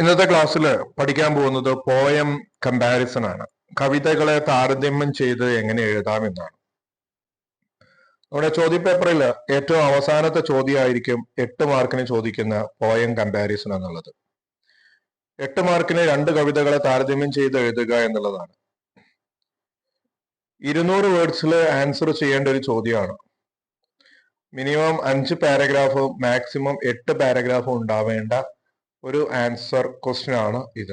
ഇന്നത്തെ ക്ലാസ്സിൽ പഠിക്കാൻ പോകുന്നത് പോയം കമ്പാരിസൺ ആണ്. കവിതകളെ താരതമ്യം ചെയ്ത് എങ്ങനെ എഴുതാമെന്നാണ് നമ്മുടെ ചോദ്യപേപ്പറിൽ ഏറ്റവും അവസാനത്തെ ചോദ്യമായിരിക്കും എട്ട് മാർക്കിന് ചോദിക്കുന്ന പോയം കമ്പാരിസൺ എന്നുള്ളത്. എട്ട് മാർക്കിന് രണ്ട് കവിതകളെ താരതമ്യം ചെയ്ത് എഴുതുക എന്നുള്ളതാണ്. ഇരുന്നൂറ് വേർഡ്സിൽ ആൻസർ ചെയ്യേണ്ട ഒരു ചോദ്യമാണ്. മിനിമം അഞ്ച് പാരഗ്രാഫും മാക്സിമം എട്ട് പാരഗ്രാഫും ഉണ്ടാവേണ്ട ഒരു ആൻസർ ക്വസ്റ്റ്യൻ ആണ് ഇത്.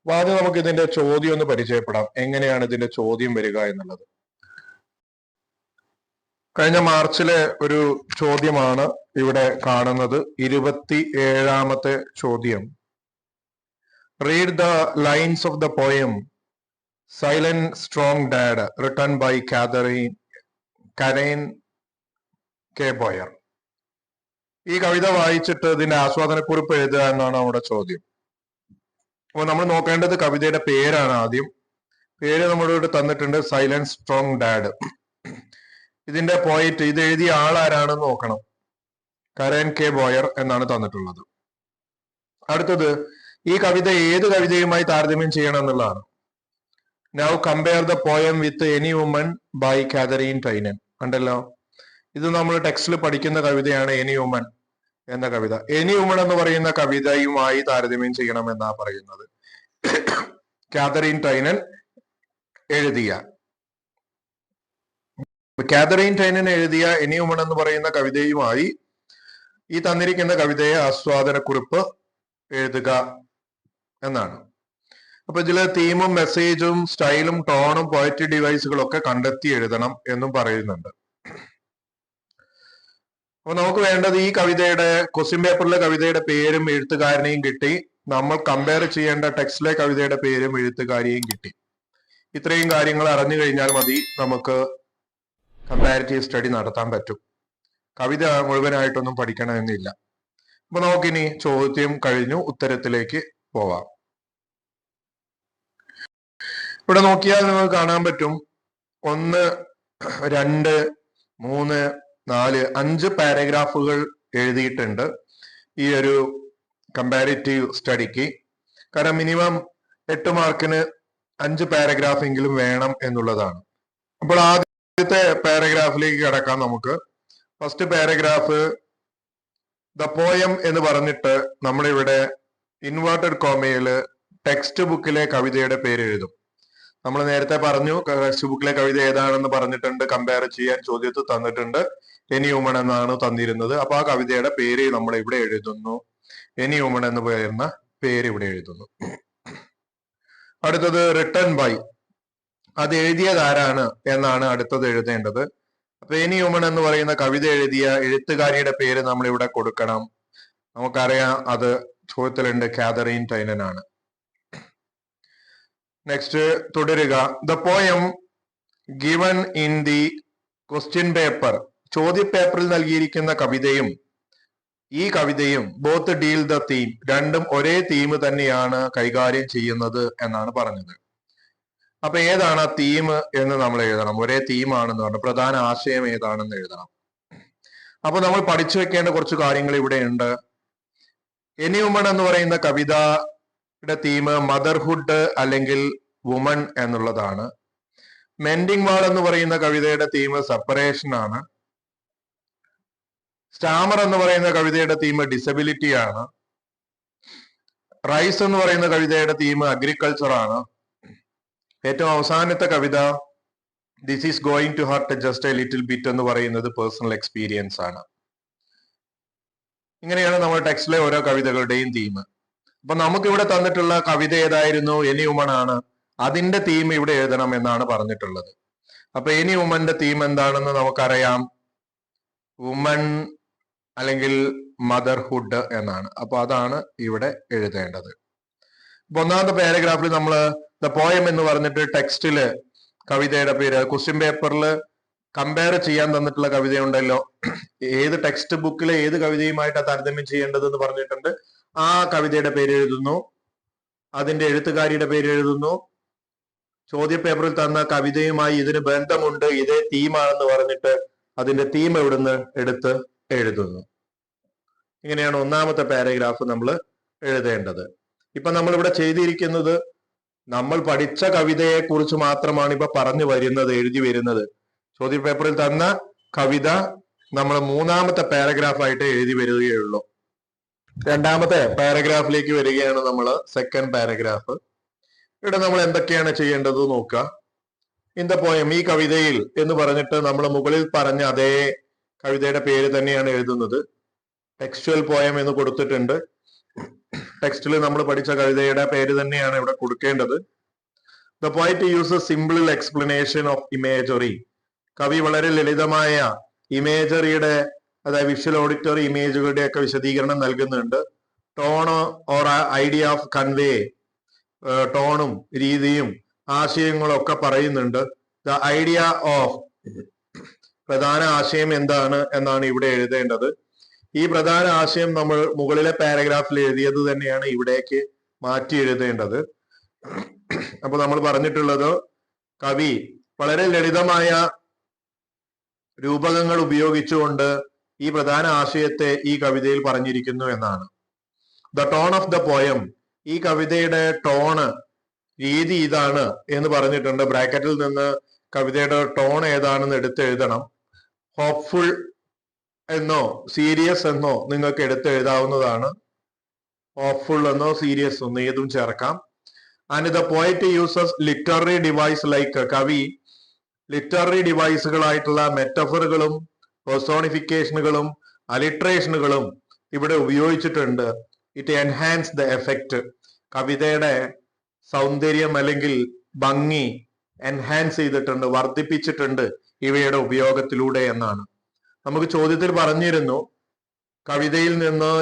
അപ്പൊ ആദ്യം നമുക്ക് ഇതിന്റെ ചോദ്യം ഒന്ന് പരിചയപ്പെടാം. എങ്ങനെയാണ് ഇതിന്റെ ചോദ്യം വരിക എന്നുള്ളത്? കഴിഞ്ഞ മാർച്ചിലെ ഒരു ചോദ്യമാണ് ഇവിടെ കാണുന്നത്. ഇരുപത്തി ഏഴാമത്തെ ചോദ്യം. Read the lines of the poem silent strong dad return by Catherine Karine K Boyer ഈ കവിത വായിച്ചിട്ട് ഇതിന്റെ ആസ്വാദനക്കുറിപ്പ് എഴുതുക എന്നാണ് നമ്മുടെ ചോദ്യം. അപ്പൊ നമ്മൾ നോക്കേണ്ടത് കവിതയുടെ പേരാണ് ആദ്യം. പേര് നമ്മുടെ ഇവിടെ തന്നിട്ടുണ്ട് സൈലൻസ് സ്ട്രോങ് ഡാഡ് ഇതിന്റെ പോയിന്റ് ഇത് എഴുതിയ ആളാരാണെന്ന് നോക്കണം. കരൻ കെ ബോയർ എന്നാണ് തന്നിട്ടുള്ളത്. അടുത്തത് ഈ കവിത ഏത് കവിതയുമായി താരതമ്യം ചെയ്യണം എന്നുള്ളതാണ്. Now compare the poem with any woman by Catherine Tynan ഉണ്ടല്ലോ ഇത് നമ്മൾ ടെക്സ്റ്റിൽ പഠിക്കുന്ന കവിതയാണ് എനി വുമൺ എന്ന കവിത. എനി ഉമൺ എന്ന് പറയുന്ന കവിതയുമായി താരതമ്യം ചെയ്യണം എന്നാ പറയുന്നത്. കാതറീൻ ടൈനൻ എഴുതിയ. കാതറീൻ ടൈനൻ എഴുതിയ എനി ഉമൺ എന്ന് പറയുന്ന കവിതയുമായി ഈ തന്നിരിക്കുന്ന കവിതയെ ആസ്വാദനക്കുറിപ്പ് എഴുതുക എന്നാണ്. അപ്പൊ ഇതിലെ തീമും മെസ്സേജും സ്റ്റൈലും ടോണും പോയറ്റി ഡിവൈസുകളൊക്കെ കണ്ടെത്തി എഴുതണം എന്നും പറയുന്നുണ്ട്. അപ്പൊ നമുക്ക് വേണ്ടത് ഈ കവിതയുടെ ക്വസ്റ്റ്യൻ പേപ്പറിലെ കവിതയുടെ പേരും എഴുത്തുകാരനെയും കിട്ടി. നമ്മൾ കമ്പയർ ചെയ്യേണ്ട ടെക്സ്റ്റിലെ കവിതയുടെ പേരും എഴുത്തുകാരിയെയും കിട്ടി. ഇത്രയും കാര്യങ്ങൾ അറിഞ്ഞു കഴിഞ്ഞാൽ മതി നമുക്ക് കമ്പാരിറ്റീവ് സ്റ്റഡി നടത്താൻ പറ്റും. കവിത മുഴുവനായിട്ടൊന്നും പഠിക്കണമെന്നില്ല. അപ്പൊ നമുക്കിനി ചോദ്യം കഴിഞ്ഞു ഉത്തരത്തിലേക്ക് പോവാം. ഇവിടെ നോക്കിയാൽ നിങ്ങൾക്ക് കാണാൻ പറ്റും. ഒന്ന് രണ്ട് മൂന്ന് നാല് അഞ്ച് പാരഗ്രാഫുകൾ എഴുതിയിട്ടുണ്ട് ഈ ഒരു കമ്പാരിറ്റീവ് സ്റ്റഡിക്ക് കാരണം മിനിമം എട്ട് മാർക്കിന് അഞ്ച് പാരഗ്രാഫ് എങ്കിലും വേണം എന്നുള്ളതാണ്. അപ്പോൾ ആദ്യത്തെ പാരഗ്രാഫിലേക്ക് കിടക്കാം നമുക്ക്. ഫസ്റ്റ് പാരഗ്രാഫ് ദ പോയം എന്ന് പറഞ്ഞിട്ട് നമ്മളിവിടെ ഇൻവേർട്ടഡ് കോമയിൽ ടെക്സ്റ്റ് ബുക്കിലെ കവിതയുടെ പേര് എഴുതും. നമ്മൾ നേരത്തെ പറഞ്ഞു ടെക്സ്റ്റ് ബുക്കിലെ കവിത ഏതാണെന്ന് പറഞ്ഞിട്ടുണ്ട് കമ്പയർ ചെയ്യാൻ ചോദ്യത്തിൽ തന്നിട്ടുണ്ട്. എനി ഹ്യൂമൺ എന്നാണ് തന്നിരുന്നത്. അപ്പൊ ആ കവിതയുടെ പേര് നമ്മൾ ഇവിടെ എഴുതുന്നു. എനി ഹ്യൂമൺ എന്ന് പറയുന്ന പേര് ഇവിടെ എഴുതുന്നു. അടുത്തത് റിട്ടേൺ ബൈ അത് എഴുതിയതാരാണ് എന്നാണ് അടുത്തത് എഴുതേണ്ടത്. അപ്പൊ എനി ഹ്യൂമൺ എന്ന് പറയുന്ന കവിത എഴുതിയ എഴുത്തുകാരിയുടെ പേര് നമ്മൾ ഇവിടെ കൊടുക്കണം. നമുക്കറിയാം അത് ചോദ്യത്തിലുണ്ട്. കാതറീൻ ടൈനൻ ആണ്. നെക്സ്റ്റ് തുടരുക. The poem given in the question paper ചോദ്യ പേപ്പറിൽ നൽകിയിരിക്കുന്ന കവിതയും ഈ കവിതയും ബോത്ത് ഡീൽ ദ തീം രണ്ടും ഒരേ തീം തന്നെയാണ് കൈകാര്യം ചെയ്യുന്നത് എന്നാണ് പറഞ്ഞത്. അപ്പൊ ഏതാണ് ആ തീം എന്ന് നമ്മൾ എഴുതണം? ഒരേ തീമാണെന്ന് പറഞ്ഞു. പ്രധാന ആശയം ഏതാണെന്ന് എഴുതണം. അപ്പൊ നമ്മൾ പഠിച്ചു വെക്കേണ്ട കുറച്ച് കാര്യങ്ങൾ ഇവിടെ ഉണ്ട്. എനി ഉമൺ എന്ന് പറയുന്ന കവിതയുടെ തീം മദർഹുഡ് അല്ലെങ്കിൽ വുമൺ എന്നുള്ളതാണ്. മെൻഡിങ് വാൾ എന്ന് പറയുന്ന കവിതയുടെ തീം സെപ്പറേഷൻ ആണ്. സ്റ്റാമർ എന്ന് പറയുന്ന കവിതയുടെ തീം ഡിസബിലിറ്റി ആണ്. റൈസ് എന്ന് പറയുന്ന കവിതയുടെ തീം അഗ്രികൾച്ചർ ആണ്. ഏറ്റവും അവസാനത്തെ കവിത this is going to hurt just a little bit എന്ന് പറയുന്നത് പേഴ്സണൽ എക്സ്പീരിയൻസ് ആണ്. ഇങ്ങനെയാണ് നമ്മൾ ടെക്സ്റ്റിലെ ഓരോ കവിതകളുടെയും തീം അപ്പൊ നമുക്ക് ഇവിടെ തന്നിട്ടുള്ള കവിത ഏതായിരുന്നു? എനി ഉമൺ ആണ്. അതിന്റെ തീം ഇവിടെ എഴുതണം എന്നാണ് പറഞ്ഞിട്ടുള്ളത്. അപ്പൊ എനി ഉമന്റെ തീം എന്താണെന്ന് നമുക്കറിയാം. വുമൺ അല്ലെങ്കിൽ മദർഹുഡ് എന്നാണ്. അപ്പൊ അതാണ് ഇവിടെ എഴുതേണ്ടത്. അപ്പൊ ഒന്നാമത്തെ പാരഗ്രാഫിൽ നമ്മൾ ദ പോയം എന്ന് പറഞ്ഞിട്ട് ടെക്സ്റ്റിൽ കവിതയുടെ പേര് ക്വസ്റ്റ്യൻ പേപ്പറിൽ കമ്പയർ ചെയ്യാൻ തന്നിട്ടുള്ള കവിതയുണ്ടല്ലോ. ഏത് ടെക്സ്റ്റ് ബുക്കിലെ ഏത് കവിതയുമായിട്ടാണ് താരതമ്യം ചെയ്യേണ്ടത് എന്ന് പറഞ്ഞിട്ടുണ്ട്. ആ കവിതയുടെ പേര് എഴുതുന്നു. അതിന്റെ എഴുത്തുകാരിയുടെ പേര് എഴുതുന്നു. ചോദ്യ പേപ്പറിൽ തന്ന കവിതയുമായി ഇതിന് ബന്ധമുണ്ട്. ഇതേ തീമാണെന്ന് പറഞ്ഞിട്ട് അതിന്റെ തീം എവിടുന്ന് എടുത്ത് എഴുതുന്നു. ഇങ്ങനെയാണ് ഒന്നാമത്തെ പാരഗ്രാഫ് നമ്മൾ എഴുതേണ്ടത്. ഇപ്പൊ നമ്മൾ ഇവിടെ ചെയ്തിരിക്കുന്നത് നമ്മൾ പഠിച്ച കവിതയെ കുറിച്ച് മാത്രമാണ് ഇപ്പൊ പറഞ്ഞു വരുന്നത് എഴുതി വരുന്നത്. ചോദ്യ പേപ്പറിൽ തന്ന കവിത നമ്മൾ മൂന്നാമത്തെ പാരഗ്രാഫായിട്ട് എഴുതി വരികയുള്ളൂ. രണ്ടാമത്തെ പാരഗ്രാഫിലേക്ക് വരികയാണ് നമ്മൾ സെക്കൻഡ് പാരഗ്രാഫ് ഇവിടെ നമ്മൾ എന്തൊക്കെയാണ് ചെയ്യേണ്ടത് നോക്കുക. ഇൻ പോയം ഈ കവിതയിൽ എന്ന് പറഞ്ഞിട്ട് നമ്മൾ മുകളിൽ പറഞ്ഞ അതേ കവിതയുടെ പേര് തന്നെയാണ് എഴുതുന്നത്. ടെക്സ്റ്റുവൽ പോയം എന്ന് കൊടുത്തിട്ടുണ്ട്. ടെക്സ്റ്റിൽ നമ്മൾ പഠിച്ച കവിതയുടെ പേര് തന്നെയാണ് ഇവിടെ കൊടുക്കേണ്ടത്. The poet use a simple explanation of imagery കവി വളരെ ലളിതമായ ഇമേജറിയുടെ അതായത് വിഷ്വൽ ഓഡിറ്ററി ഇമേജുകളുടെ ഒക്കെ വിശദീകരണം നൽകുന്നുണ്ട്. Tone or idea of convey ടോണും രീതിയും ആശയങ്ങളും ഒക്കെ പറയുന്നുണ്ട്. ദ ഐഡിയ ഓഫ് പ്രധാന ആശയം എന്താണ് എന്നാണ് ഇവിടെ എഴുതേണ്ടത്. ഈ പ്രധാന ആശയം നമ്മൾ മുകളിലെ പാരഗ്രാഫിൽ എഴുതിയത് തന്നെയാണ് ഇവിടേക്ക് മാറ്റി എഴുതേണ്ടത്. അപ്പൊ നമ്മൾ പറഞ്ഞിട്ടുള്ളത് കവി വളരെ ലളിതമായ രൂപകങ്ങൾ ഉപയോഗിച്ചുകൊണ്ട് ഈ പ്രധാന ആശയത്തെ ഈ കവിതയിൽ പറഞ്ഞിരിക്കുന്നു എന്നാണ്. The tone of the poem ഈ കവിതയുടെ ടോണ് രീതി ഇതാണ് എന്ന് പറഞ്ഞിട്ടുണ്ട്. ബ്രാക്കറ്റിൽ നിന്ന് കവിതയുടെ ടോൺ ഏതാണെന്ന് എടുത്തെഴുതണം. ഹോപ്പ്ഫുൾ എന്നോ സീരിയസ് എന്നോ നിങ്ങൾക്ക് എടുത്ത് എഴുതാവുന്നതാണ്. ഹോപ്പ്ഫുൾ എന്നോ സീരിയസ് എന്നോ ഏതും ചേർക്കാം. And the poet uses literary device like കവി. ലിറ്റററി ഡിവൈസുകളായിട്ടുള്ള മെറ്റഫറുകളും പേഴ്സോണിഫിക്കേഷനുകളും അലിട്രേഷനുകളും ഇവിടെ ഉപയോഗിച്ചിട്ടുണ്ട്. ഇറ്റ് എൻഹാൻസ് ദ എഫക്റ്റ് കവിതയുടെ സൗന്ദര്യം അല്ലെങ്കിൽ ഭംഗി എൻഹാൻസ് ചെയ്തിട്ടുണ്ട് വർദ്ധിപ്പിച്ചിട്ടുണ്ട് ഇവയുടെ ഉപയോഗത്തിലൂടെ എന്നാണ്. നമുക്ക് ചോദ്യത്തിൽ പറഞ്ഞിരുന്നു കവിതയിൽ നിന്ന്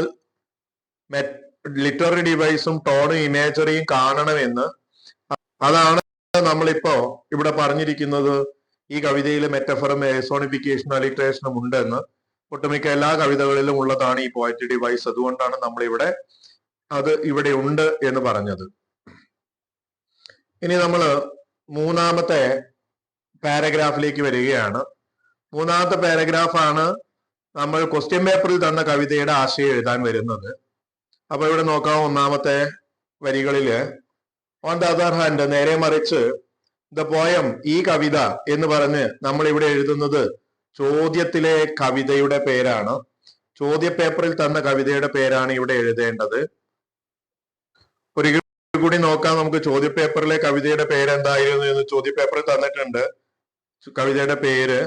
ലിറ്റററി ഡിവൈസും ടോണും ഇമേജറിയും കാണണമെന്ന്. അതാണ് നമ്മളിപ്പോ ഇവിടെ പറഞ്ഞിരിക്കുന്നത് ഈ കവിതയിൽ മെറ്റഫറും എസോണിഫിക്കേഷനും അലിട്രേഷനും ഉണ്ടെന്ന്. ഒട്ടുമിക്ക എല്ലാ കവിതകളിലും ഉള്ളതാണ് ഈ പോയറ്റ് ഡിവൈസ് അതുകൊണ്ടാണ് നമ്മൾ ഇവിടെ അത് ഇവിടെ ഉണ്ട് എന്ന് പറഞ്ഞത്. ഇനി നമ്മൾ മൂന്നാമത്തെ പാരഗ്രാഫിലേക്ക് വരികയാണ്. മൂന്നാമത്തെ പാരഗ്രാഫാണ് നമ്മൾ ക്വസ്റ്റ്യൻ പേപ്പറിൽ തന്ന കവിതയുടെ ആശയം എഴുതാൻ വരുന്നത്. അപ്പൊ ഇവിടെ നോക്കാം ഒന്നാമത്തെ വരികളിൽ. ഓൺ ദ അതർ ഹാൻഡ് നേരെ മറിച്ച് ദ പോയം ഈ കവിത എന്ന് പറഞ്ഞ് നമ്മൾ ഇവിടെ എഴുതുന്നത് ചോദ്യത്തിലെ കവിതയുടെ പേരാണ്. ചോദ്യ പേപ്പറിൽ തന്ന കവിതയുടെ പേരാണ് ഇവിടെ എഴുതേണ്ടത്. ഒരു കൂടി നോക്കാം നമുക്ക് ചോദ്യ പേപ്പറിലെ കവിതയുടെ പേര് എന്തായിരുന്നു എന്ന് ചോദ്യ പേപ്പറിൽ തന്നിട്ടുണ്ട്. കവിതയുടെ പേര്.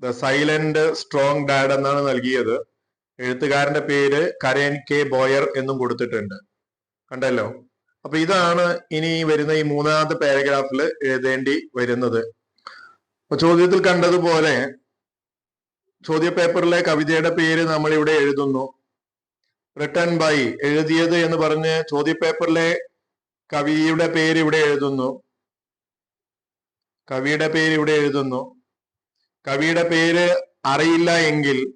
ദ സൈലന്റ് സ്ട്രോങ് ഡാഡ് എന്നാണ് നൽകിയത്. എഴുത്തുകാരന്റെ പേര് കരൻ കെ ബോയർ എന്നും കൊടുത്തിട്ടുണ്ട്. കണ്ടല്ലോ? അപ്പൊ ഇതാണ് ഇനി വരുന്ന ഈ മൂന്നാമത്തെ പാരഗ്രാഫിൽ എഴുതേണ്ടി വരുന്നത്. അപ്പൊ ചോദ്യത്തിൽ കണ്ടതുപോലെ ചോദ്യ പേപ്പറിലെ കവിതയുടെ പേര് നമ്മൾ ഇവിടെ എഴുതുന്നു. റിട്ടേൺ ബൈ എഴുതിയത് എന്ന് പറഞ്ഞ് ചോദ്യ പേപ്പറിലെ കവിയുടെ പേര് ഇവിടെ എഴുതുന്നു. കവിയുടെ പേര് ഇവിടെ എഴുതുന്നു. കവിയുടെ പേര് അറിയില്ല എങ്കിൽ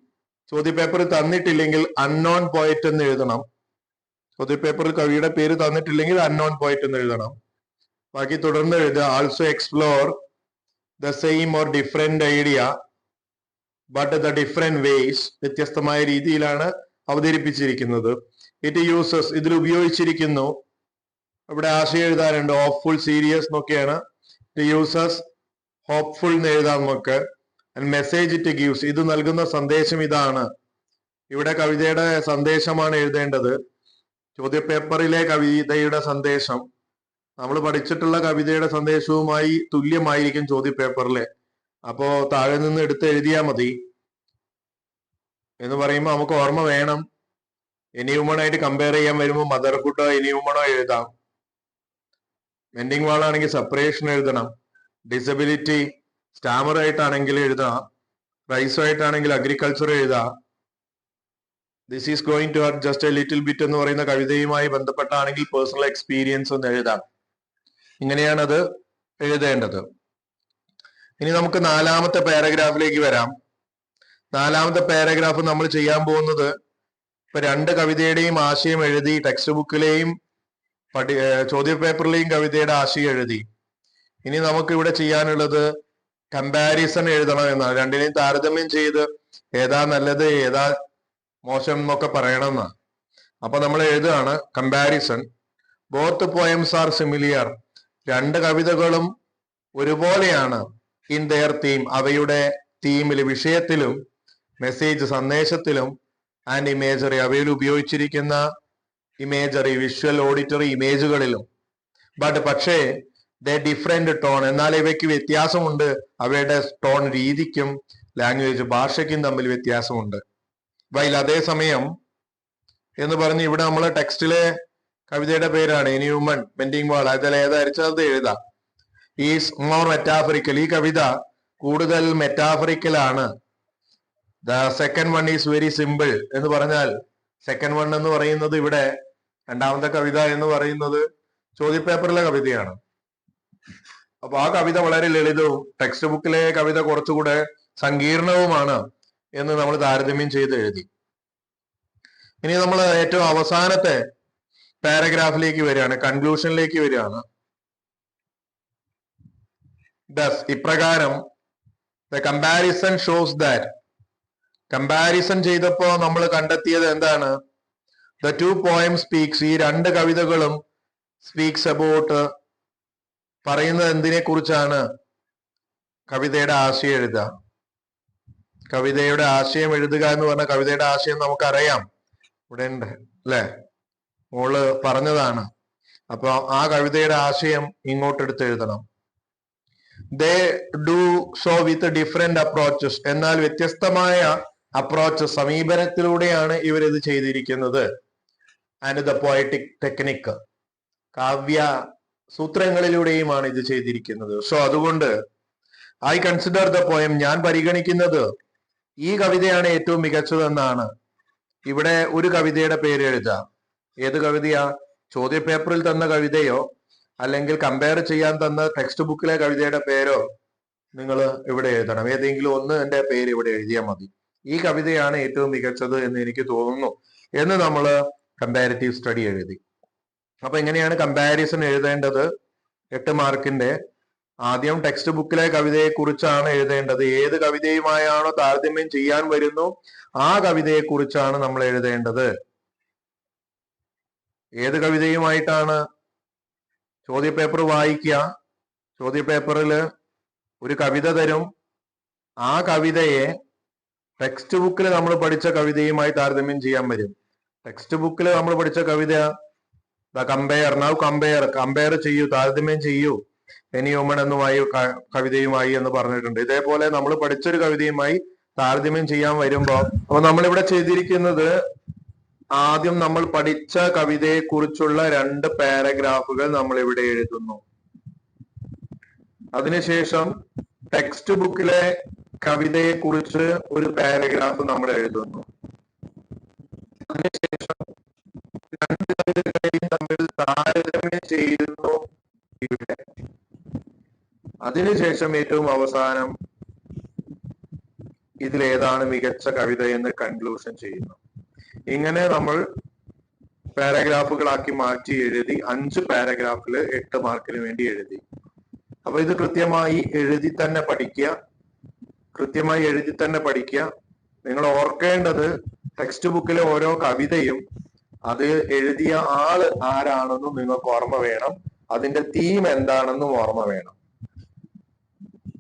ചോദ്യപേപ്പറിൽ തന്നിട്ടില്ലെങ്കിൽ അൺനോൺ പോയറ്റ് എന്ന് എഴുതണം. ചോദ്യപേപ്പറിൽ കവിയുടെ പേര് തന്നിട്ടില്ലെങ്കിൽ അൺനോൺ പോയറ്റ് എന്ന് എഴുതണം. ബാക്കി തുടർന്ന് എഴുതുക. Also explore the same or different idea but the different ways വ്യത്യസ്തമായ രീതിയിലാണ് അവതരിപ്പിച്ചിരിക്കുന്നത്. ഇറ്റ് യൂസസ് ഇതിൽ ഉപയോഗിച്ചിരിക്കുന്നു. ഇവിടെ ആശയം എഴുതാറുണ്ട് ഹോപ്പ്ഫുൾ സീരിയസ് എന്നൊക്കെയാണ്. ഇറ്റ് യൂസസ് ഹോപ്പ്ഫുൾ എന്ന് എഴുതാം നമുക്ക്. മെസ്സേജ് ഇറ്റ് ഗീവ്സ് ഇത് നൽകുന്ന സന്ദേശം ഇതാണ്. ഇവിടെ കവിതയുടെ സന്ദേശമാണ് എഴുതേണ്ടത്. ചോദ്യപേപ്പറിലെ കവിതയുടെ സന്ദേശം. നമ്മൾ പഠിച്ചിട്ടുള്ള കവിതയുടെ സന്ദേശവുമായി തുല്യമായിരിക്കും ചോദ്യപേപ്പറിലെ. അപ്പോ താഴെ നിന്ന് എടുത്ത് എഴുതിയാൽ മതി. എന്ന് പറയുമ്പോൾ നമുക്ക് ഓർമ്മ വേണം. എനി ആയിട്ട് കമ്പയർ ചെയ്യാൻ വരുമ്പോൾ മദർഹുഡോ എനി വുമണോ എഴുതാം. മെൻഡിങ് വാളാണെങ്കിൽ സെപ്പറേഷൻ എഴുതണം. ഡിസബിലിറ്റി സ്റ്റാമർ ആയിട്ടാണെങ്കിൽ എഴുതാം റൈസ് ആയിട്ടാണെങ്കിൽ അഗ്രികൾച്ചർ എഴുതാം. This is going to just a little bit എന്ന് പറയുന്ന കവിതയുമായി ബന്ധപ്പെട്ടാണെങ്കിൽ പേഴ്സണൽ എക്സ്പീരിയൻസ് ഒന്ന് എഴുതാം. ഇങ്ങനെയാണ് അത് എഴുതേണ്ടത്. ഇനി നമുക്ക് നാലാമത്തെ പാരഗ്രാഫിലേക്ക് വരാം. നാലാമത്തെ പാരഗ്രാഫ് നമ്മൾ ചെയ്യാൻ പോകുന്നത് ഇപ്പൊ രണ്ട് കവിതയുടെയും ആശയം എഴുതി ടെക്സ്റ്റ് ബുക്കിലെയും പഠി ചോദ്യ പേപ്പറിലെയും കവിതയുടെ ആശയം എഴുതി. ഇനി നമുക്ക് ഇവിടെ ചെയ്യാനുള്ളത് കമ്പാരിസൺ എഴുതണം എന്നാണ്. രണ്ടിനെയും താരതമ്യം ചെയ്ത് ഏതാ നല്ലത് ഏതാ മോശം എന്നൊക്കെ പറയണം എന്നാ അപ്പൊ നമ്മൾ എഴുതുകയാണ് comparison both poems are similar രണ്ട് കവിതകളും ഒരുപോലെയാണ് ഇൻ ദെയർ തീം അവയുടെ തീമിൽ വിഷയത്തിലും മെസ്സേജ് സന്ദേശത്തിലും ആൻഡ് ഇമേജറി അവയിൽ ഉപയോഗിച്ചിരിക്കുന്ന ഇമേജറി വിഷ്വൽ ഓഡിറ്ററി ഇമേജുകളിലും ബട്ട് പക്ഷേ ദ ഡിഫറെന്റ് ടോൺ എന്നാൽ ഇവയ്ക്ക് വ്യത്യാസമുണ്ട്. അവയുടെ ടോൺ രീതിക്കും ലാംഗ്വേജ് ഭാഷയ്ക്കും തമ്മിൽ വ്യത്യാസമുണ്ട്. വൈൽ അതേസമയം എന്ന് പറഞ്ഞ് ഇവിടെ നമ്മൾ ടെക്സ്റ്റിലെ കവിതയുടെ പേരാണ് എനി ഹ്യൂമൻ പെൻഡിങ് വാൾ അതിൽ ഏതായിരിച്ചാൽ അത് എഴുതാം. ഈസ് മോർ മെറ്റാഫറിക്കൽ ഈ കവിത കൂടുതൽ മെറ്റാഫറിക്കൽ ആണ്. The second one is very simple എന്ന് പറഞ്ഞാൽ സെക്കൻഡ് വൺ എന്ന് പറയുന്നത് ഇവിടെ രണ്ടാമത്തെ കവിത എന്ന് പറയുന്നത് ചോദ്യപേപ്പറിലെ കവിതയാണ്. അപ്പൊ ആ കവിത വളരെ ലളിതവും ടെക്സ്റ്റ് ബുക്കിലെ കവിത കുറച്ചുകൂടെ സങ്കീർണവുമാണ് എന്ന് നമ്മൾ താരതമ്യം ചെയ്ത് എഴുതി. ഇനി നമ്മൾ ഏറ്റവും അവസാനത്തെ പാരഗ്രാഫിലേക്ക് വരികയാണ് കൺക്ലൂഷനിലേക്ക് വരികയാണ്. ദസ് ഇപ്രകാരം the comparison shows that comparison ചെയ്തപ്പോ നമ്മൾ കണ്ടെത്തിയത് എന്താണ്? ദ ടു പോയം സ്പീക്സ് ഈ രണ്ട് കവിതകളും സ്പീക്സ് അബൌട്ട് പറയുന്നത് എന്തിനെ കുറിച്ചാണ് കവിതയുടെ ആശയം എഴുതുക. കവിതയുടെ ആശയം എഴുതുക എന്ന് പറഞ്ഞ കവിതയുടെ ആശയം നമുക്കറിയാം. ഇവിടെ ഉണ്ട് അല്ലെ? മോൾ പറഞ്ഞതാണ്. അപ്പൊ ആ കവിതയുടെ ആശയം ഇങ്ങോട്ടെടുത്ത് എഴുതണം. They do so with different approaches എന്നാൽ വ്യത്യസ്തമായ അപ്രോച്ച് സമീപനത്തിലൂടെയാണ് ഇവരിത് ചെയ്തിരിക്കുന്നത്. ആൻഡ് ദ പോയറ്റിക് ടെക്നിക്ക് കാവ്യ സൂത്രങ്ങളിലൂടെയുമാണ് ഇത് ചെയ്തിരിക്കുന്നത്. സോ അതുകൊണ്ട് ഐ കൺസിഡർ ദ പോയം ഞാൻ പരിഗണിക്കുന്നത് ഈ കവിതയാണ് ഏറ്റവും മികച്ചതെന്നാണ്. ഇവിടെ ഒരു കവിതയുടെ പേര് എഴുതാം. ഏത് കവിതയാ? ചോദ്യ പേപ്പറിൽ തന്ന കവിതയോ? അല്ലെങ്കിൽ കമ്പയർ ചെയ്യാൻ തന്ന ടെക്സ്റ്റ് ബുക്കിലെ കവിതയുടെ പേരോ നിങ്ങൾ ഇവിടെ എഴുതണം. ഏതെങ്കിലും ഒന്ന് എന്റെ പേര് ഇവിടെ എഴുതിയാൽ മതി. ഈ കവിതയാണ് ഏറ്റവും മികച്ചത് എന്ന് എനിക്ക് തോന്നുന്നു എന്ന് നമ്മൾ കമ്പാരിറ്റീവ് സ്റ്റഡി എഴുതി. അപ്പൊ എങ്ങനെയാണ് കമ്പാരിസൺ എഴുതേണ്ടത്? എട്ട് മാർക്കിന്റെ. ആദ്യം ടെക്സ്റ്റ് ബുക്കിലെ കവിതയെ കുറിച്ചാണ് എഴുതേണ്ടത്. ഏത് കവിതയുമായാണോ താരതമ്യം ചെയ്യാൻ വരുന്നു ആ കവിതയെ കുറിച്ചാണ് നമ്മൾ എഴുതേണ്ടത്. ഏത് കവിതയുമായിട്ടാണ്? ചോദ്യപേപ്പർ വായിക്കുക. ചോദ്യപേപ്പറിൽ ഒരു കവിത തരും. ആ കവിതയെ ടെക്സ്റ്റ് ബുക്കിൽ നമ്മൾ പഠിച്ച കവിതയുമായി താരതമ്യം ചെയ്യാൻ വരും. ടെക്സ്റ്റ് ബുക്കിൽ നമ്മൾ പഠിച്ച കവിത കമ്പയർ നൗ കമ്പയർ കമ്പയർ ചെയ്യൂ. താരതമ്യം ചെയ്യൂ. എനി ഉമ്മൻ എന്നുമായി കവിതയുമായി എന്ന് പറഞ്ഞിട്ടുണ്ട്. ഇതേപോലെ നമ്മൾ പഠിച്ചൊരു കവിതയുമായി താരതമ്യം ചെയ്യാൻ വരുമ്പോ അപ്പൊ നമ്മളിവിടെ ചെയ്തിരിക്കുന്നത് ആദ്യം നമ്മൾ പഠിച്ച കവിതയെ കുറിച്ചുള്ള രണ്ട് പാരഗ്രാഫുകൾ നമ്മൾ ഇവിടെ എഴുതുന്നു. അതിനുശേഷം ടെക്സ്റ്റ് ബുക്കിലെ കവിതയെ കുറിച്ച് ഒരു പാരഗ്രാഫ് നമ്മൾ എഴുതുന്നു. അതിനുശേഷം രണ്ട് കവിതകളെയും തമ്മിൽ താരതമ്യം ചെയ്യുന്നു. ഇവിടെ. അതിനുശേഷം ഏറ്റവും അവസാനം ഇതിലേതാണ് മികച്ച കവിത എന്ന് കൺക്ലൂഷൻ ചെയ്യുന്നു. ഇങ്ങനെ നമ്മൾ പാരഗ്രാഫുകളാക്കി മാറ്റി എഴുതി അഞ്ച് പാരഗ്രാഫിൽ എട്ട് മാർക്കിന് വേണ്ടി എഴുതി. അപ്പൊ ഇത് കൃത്യമായി എഴുതി തന്നെ പഠിക്കുക. കൃത്യമായി എഴുതി തന്നെ പഠിക്കുക. നിങ്ങൾ ഓർക്കേണ്ടത് ടെക്സ്റ്റ് ബുക്കിലെ ഓരോ കവിതയും അത് എഴുതിയ ആൾ ആരാണെന്നും നിങ്ങൾക്ക് ഓർമ്മ വേണം. അതിന്റെ തീം എന്താണെന്നും ഓർമ്മ വേണം.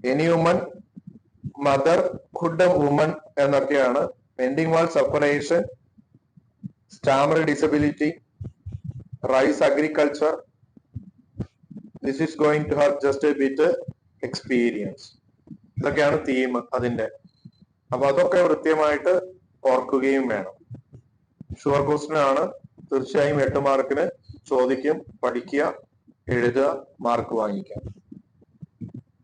Any woman motherhood woman എന്നൊക്കെയാണ് pending wall separation stammer disability rice agriculture this is going to have just a bit experience ഇതൊക്കെയാണ് തീം അതിന്റെ. അപ്പൊ അതൊക്കെ കൃത്യമായിട്ട് ഓർക്കുകയും വേണം. ഷുവർ ക്വസ്റ്റ്യൻ ആണ് തീർച്ചയായും എട്ട് മാർക്കിന് ചോദിക്കും പഠിക്കുക എഴുതുക മാർക്ക് വാങ്ങിക്കാം